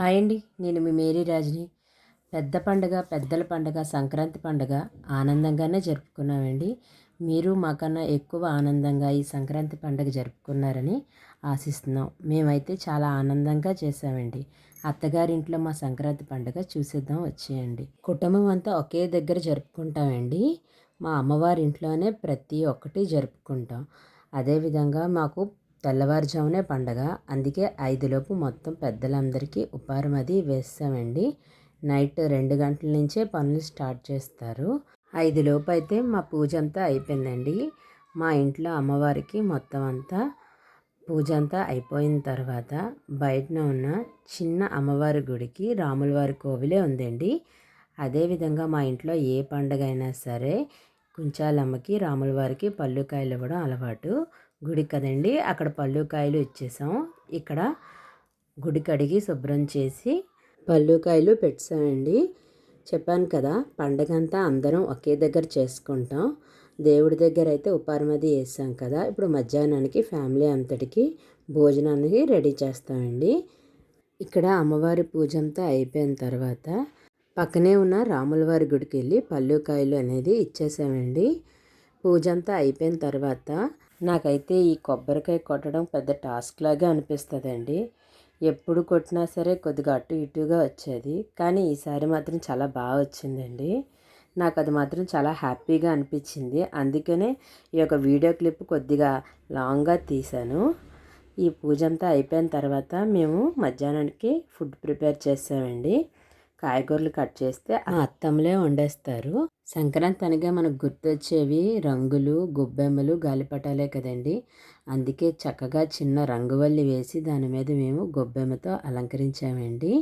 Hi అండి. నేను మీ Mary రాజుని. పెద్ద పండుగ పెద్దల పండుగ సంక్రాంతి పండుగ ఆనందంగానే జరుపుకున్నామండి. మీరు మాకన్నా ఎక్కువ ఆనందంగా ఈ సంక్రాంతి పండుగ జరుపుకున్నారని ఆశిస్తున్నాం. మేమైతే చాలా ఆనందంగా చేసామండి అత్తగారింట్లో మా సంక్రాంతి పండుగ చూసేద్దాం వచ్చేయండి. కుటుంబం అంతా ఒకే దగ్గర జరుపుకుంటామండి. మా అమ్మవారి ఇంట్లోనే ప్రతి ఒక్కటి జరుపుకుంటాం. అదేవిధంగా మాకు తెల్లవారుజామునే పండగ. అందుకే ఐదులోపు మొత్తం పెద్దలందరికీ ఉపారం అది వేస్తామండి. నైట్ రెండు గంటల నుంచే పనులు స్టార్ట్ చేస్తారు. ఐదులోపు అయితే మా పూజ అంతా అయిపోయిందండి. మా ఇంట్లో అమ్మవారికి మొత్తం అంతా పూజ అంతా అయిపోయిన తర్వాత బయటన ఉన్న చిన్న అమ్మవారి గుడికి రాములవారి కోవిలే ఉందండి. అదేవిధంగా మా ఇంట్లో ఏ పండగ అయినా సరే కుంచాలమ్మకి రాములవారికి పళ్ళుకాయలు ఇవ్వడం అలవాటు. గుడి కదండి. అక్కడ పళ్ళు కాయలు ఇచ్చేసాం. ఇక్కడ గుడి కడిగి శుభ్రం చేసి పళ్ళు కాయలు పెట్టామండి. చెప్పాను కదా పండగ అంతా అందరం ఒకే దగ్గర చేసుకుంటాం. దేవుడి దగ్గర అయితే ఉపారమది వేసాం కదా. ఇప్పుడు మధ్యాహ్నానికి ఫ్యామిలీ అంతటికి భోజనానికి రెడీ చేస్తామండి. ఇక్కడ అమ్మవారి పూజ అంతా అయిపోయిన తర్వాత పక్కనే ఉన్న రాములవారి గుడికి వెళ్ళి పళ్ళు కాయలు అనేది ఇచ్చేసామండి. పూజ అంతా అయిపోయిన తర్వాత నాకైతే ఈ కొబ్బరికాయ కొట్టడం పెద్ద టాస్క్ లాగా అనిపిస్తుందండి. ఎప్పుడు కొట్టినా సరే కొద్దిగా అటు ఇటుగా వచ్చేది. కానీ ఈసారి మాత్రం చాలా బాగా వచ్చిందండి. నాకు అది మాత్రం చాలా హ్యాపీగా అనిపించింది. అందుకనే ఈ యొక్క వీడియో క్లిప్ కొద్దిగా లాంగ్గా తీశాను. ఈ పూజ అంతా అయిపోయిన తర్వాత మేము మధ్యాహ్నానికి ఫుడ్ ప్రిపేర్ చేసామండి. కాయగూరలు కట్ చేస్తే ఆ అత్తంలే వండేస్తారు. సంక్రాంతి అనగా మనకు గుర్తొచ్చేవి రంగులు గొబ్బెమ్మలు గాలిపటాలే కదండి. అందుకే చక్కగా చిన్న రంగువల్లి వేసి దాని మీద మేము గొబ్బెమ్మతో అలంకరించామండి.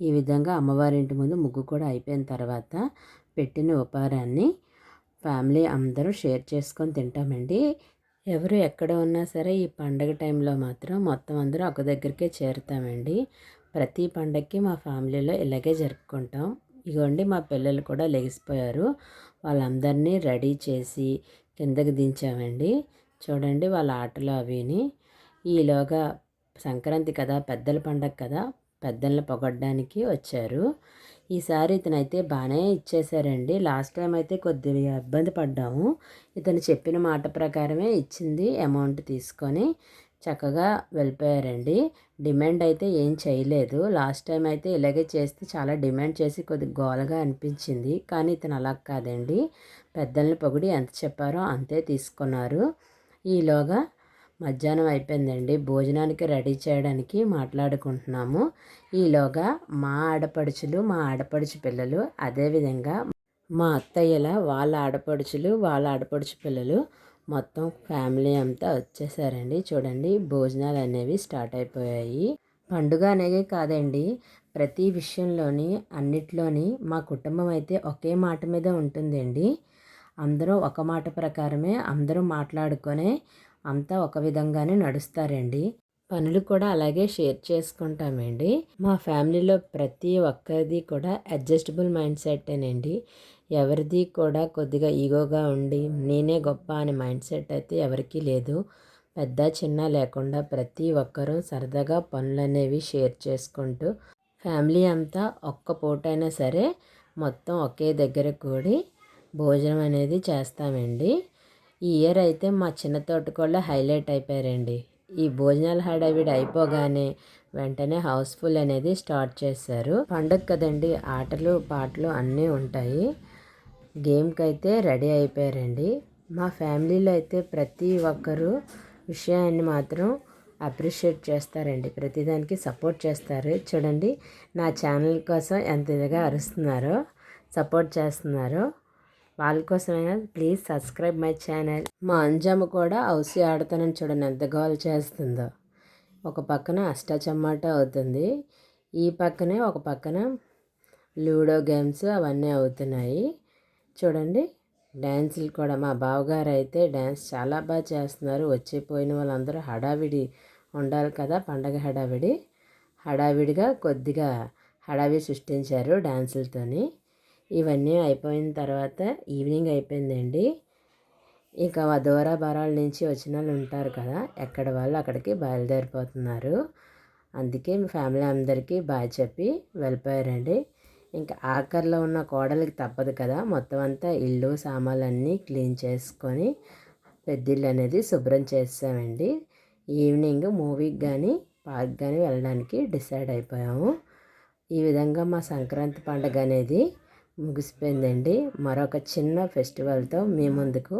ఈ విధంగా అమ్మవారింటి ముందు ముగ్గు కూడా అయిపోయిన తర్వాత పెట్టిన ఉపారాన్ని ఫ్యామిలీ అందరూ షేర్ చేసుకొని తింటామండి. ఎవరు ఎక్కడ ఉన్నా సరే ఈ పండగ టైంలో మాత్రం మొత్తం అందరూ ఒక దగ్గరికే చేరుతామండి. ప్రతి పండగకి మా ఫ్యామిలీలో ఇలాగే జరుపుకుంటాం. ఇగోండి మా పిల్లలు కూడా లెగిసిపోయారు. వాళ్ళందరినీ రెడీ చేసి కిందకి దించామండి. చూడండి వాళ్ళ ఆటలు అవిని. ఈలోగా సంక్రాంతి కదా పెద్దల పండగ కదా పెద్దల్ని పొగడ్డానికి వచ్చారు. ఈసారి ఇతనైతే బాగానే ఇచ్చేశారండి లాస్ట్ టైం అయితే కొద్దిగా ఇబ్బంది పడ్డాము. ఇతను చెప్పిన మాట ప్రకారమే ఇచ్చింది అమౌంట్ తీసుకొని. చక్కగా వెళ్ళిపోయారండి. డిమాండ్ అయితే ఏం చేయలేదు. లాస్ట్ టైం అయితే ఇలాగే చేస్తే చాలా డిమాండ్ చేసి కొద్దిగా గోలగా అనిపించింది. కానీ ఇతను అలా కాదండి. పెద్దల్ని పొగిడి ఎంత చెప్పారో అంతే తీసుకున్నారు. ఈలోగా మధ్యాహ్నం అయిపోయిందండి. భోజనానికి రెడీ చేయడానికి మాట్లాడుకుంటున్నాము. ఈలోగా మా ఆడపడుచులు మా ఆడపడుచు పిల్లలు అదేవిధంగా మా అత్తయ్యల వాళ్ళ ఆడపడుచులు వాళ్ళ ఆడపడుచు పిల్లలు మొత్తం ఫ్యామిలీ అంతా వచ్చేసారండి. చూడండి భోజనాలు అనేవి స్టార్ట్ అయిపోయాయి. పండుగ అనేవి కాదండి ప్రతి విషయంలోని అన్నిట్లోని మా కుటుంబం అయితే ఒకే మాట మీద ఉంటుందండి. అందరూ ఒక మాట ప్రకారమే అందరూ మాట్లాడుకొనే అంతా ఒక విధంగానే నడుస్తారండి. పనులు కూడా అలాగే షేర్ చేసుకుంటామండి. మా ఫ్యామిలీలో ప్రతి ఒక్కరిది కూడా అడ్జస్టబుల్ మైండ్ సెట్టేనండి ఎవరిది కూడా కొద్దిగా ఈగోగా ఉండి నేనే గొప్ప అనే మైండ్ సెట్ అయితే ఎవరికీ లేదు. పెద్ద చిన్న లేకుండా ప్రతి ఒక్కరూ సరదాగా పనులు అనేవి షేర్ చేసుకుంటూ ఫ్యామిలీ అంతా ఒక్క పూటైనా సరే మొత్తం ఒకే దగ్గర కూడి భోజనం అనేది చేస్తామండి. ఈ ఇయర్ అయితే మా చిన్న తోటకోళ్ళ హైలైట్ అయిపోయారండి. ఈ భోజనాల హడావిడి అయిపోగానే వెంటనే హౌస్ఫుల్ అనేది స్టార్ట్ చేశారు. పండగ కదండి ఆటలు పాటలు అన్నీ ఉంటాయి. గేమ్కి అయితే రెడీ అయిపోయారండి. మా ఫ్యామిలీలో అయితే ప్రతి ఒక్కరు విషయాన్ని మాత్రం అప్రిషియేట్ చేస్తారండి. ప్రతిదానికి సపోర్ట్ చేస్తారు. చూడండి నా ఛానల్ కోసం ఎంత ఇదిగా అరుస్తున్నారో సపోర్ట్ చేస్తున్నారో. వాళ్ళ కోసమైనా ప్లీజ్ సబ్స్క్రైబ్ మై ఛానల్. మా అంజమ్మ కూడా హౌసీ ఆడుతానని చూడండి ఎంత గోల్ చేస్తుందో. ఒక పక్కన అష్టాచమ్మాట అవుతుంది. ఈ పక్కనే ఒక పక్కన లూడో గేమ్స్ అవన్నీ అవుతున్నాయి. చూడండి. డ్యాన్సులు కూడా మా బావగారు అయితే డ్యాన్స్ చాలా బాగా చేస్తున్నారు. వచ్చిపోయిన వాళ్ళందరూ హడావిడి ఉండాలి కదా పండగ హడావిడి. హడావిడిగా కొద్దిగా హడావిడి సృష్టించారు డ్యాన్సులతోని ఇవన్నీ అయిపోయిన తర్వాత ఈవినింగ్ అయిపోయిందండి. ఇంకా దూర బరాల నుంచి వచ్చిన వాళ్ళు ఉంటారు కదా ఎక్కడ వాళ్ళు అక్కడికి బయలుదేరిపోతున్నారు. అందుకే మీ ఫ్యామిలీ అందరికీ బాగా చెప్పి వెళ్ళిపోయారండి. ఇంకా ఆఖరిలో ఉన్న కోడలికి తప్పదు కదా. మొత్తం అంతా ఇల్లు సామాన్లు అన్నీ క్లీన్ చేసుకొని పెద్దిల్లు అనేది శుభ్రం చేసామండి ఈవినింగ్ మూవీకి కానీ పార్క్ కానీ వెళ్ళడానికి డిసైడ్ అయిపోయాము. ఈ విధంగా మా సంక్రాంతి పండుగ అనేది ముగిసిపోయిందండి. మరొక చిన్న ఫెస్టివల్తో మీ ముందుకు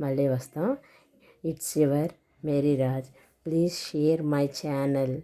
మళ్ళీ వస్తాం. It's your Mary Raj. Please share my channel.